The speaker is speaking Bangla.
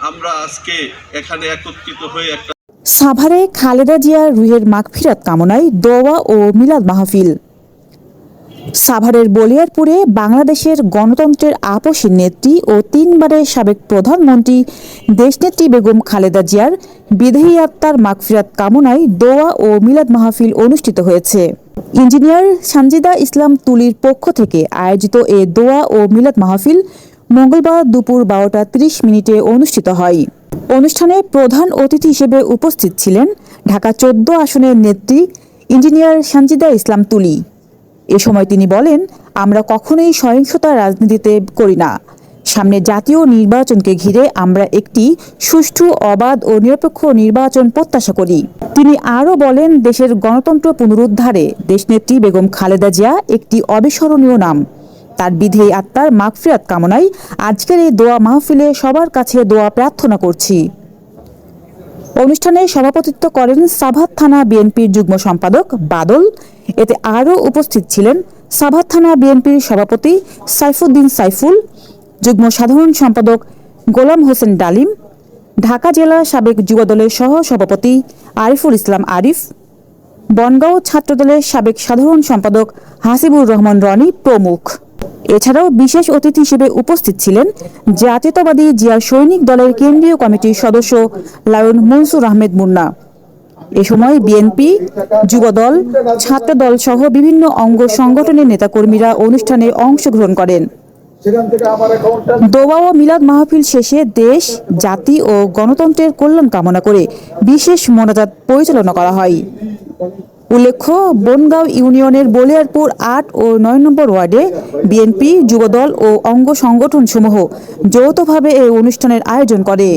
আমরা আজকে এখানে একত্রিত হয়ে একটা সাভারে খালেদা জিয়ার রুহের মাগফিরাত কামনায় দোয়া ও মিলাদ মাহফিল। সাভারের বলিয়ারপুরে বাংলাদেশের গণতন্ত্রের আপসী নেত্রী ও তিনবারের সাবেক প্রধানমন্ত্রী দেশনেত্রী বেগম খালেদা জিয়ার বিদেহী আত্মার মাগফিরাত কামনায় দোয়া ও মিলাদ মাহফিল অনুষ্ঠিত হয়েছে। ইঞ্জিনিয়ার সানজিদা ইসলাম তুলির পক্ষ থেকে আয়োজিত এ দোয়া ও মিলাদ মাহফিল মঙ্গলবার দুপুর বারোটা ত্রিশ মিনিটে অনুষ্ঠিত হয়। অনুষ্ঠানে প্রধান অতিথি হিসেবে উপস্থিত ছিলেন ঢাকা চোদ্দ আসনের নেত্রী ইঞ্জিনিয়ার সানজিদা ইসলাম তুলি। এ সময় তিনি বলেন, আমরা কখনোই সহিংসতা রাজনীতিতে করি না। সামনে জাতীয় নির্বাচনকে ঘিরে আমরা একটি সুষ্ঠু, অবাধ ও নিরপেক্ষ নির্বাচন প্রত্যাশা করি। তিনি আরও বলেন, দেশের গণতন্ত্র পুনরুদ্ধারে দেশনেত্রী বেগম খালেদা জিয়া একটি অবিস্মরণীয় নাম। তার বিধেয়ী আত্মার মাগফিরাত কামনায় আজকের এই দোয়া মাহফিলে সবার কাছে দোয়া প্রার্থনা করছি। অনুষ্ঠানে সভাপতিত্ব করেন সাভার থানা বিএনপির যুগ্ম সম্পাদক বাদল। এতে আরও উপস্থিত ছিলেন সাভার থানা বিএনপির সভাপতি সাইফুদ্দিন সাইফুল, যুগ্ম সাধারণ সম্পাদক গোলাম হোসেন ডালিম, ঢাকা জেলা সাবেক যুবদলের সহ সভাপতি আরিফুল ইসলাম আরিফ, বনগাঁও ছাত্রদলের সাবেক সাধারণ সম্পাদক হাসিবুর রহমান রনি প্রমুখ। এছাড়াও বিশেষ অতিথি হিসেবে উপস্থিত ছিলেন জাতীয়তাবাদী জিয়া সৈনিক দলের কেন্দ্রীয় কমিটির সদস্য লায়ন মনসুর আহমেদ মুন্না। এ সময় বিএনপি যুবদল ছাত্রদল সহ বিভিন্ন অঙ্গ সংগঠনের নেতাকর্মীরা অনুষ্ঠানে অংশগ্রহণ করেন। দোয়া ও মিলাদ মাহফিল শেষে দেশ জাতি ও গণতন্ত্রের কল্যাণ কামনা করে বিশেষ মোনাজাত পরিচালনা করা হয়। উল্লেখ্য, বনগাঁও ইউনিয়নের বলিয়ারপুর আট ও নয় নম্বর ওয়ার্ডে বিএনপি, যুবদল ও অঙ্গ সংগঠন সমূহ যৌথভাবে এই অনুষ্ঠানের আয়োজন করে।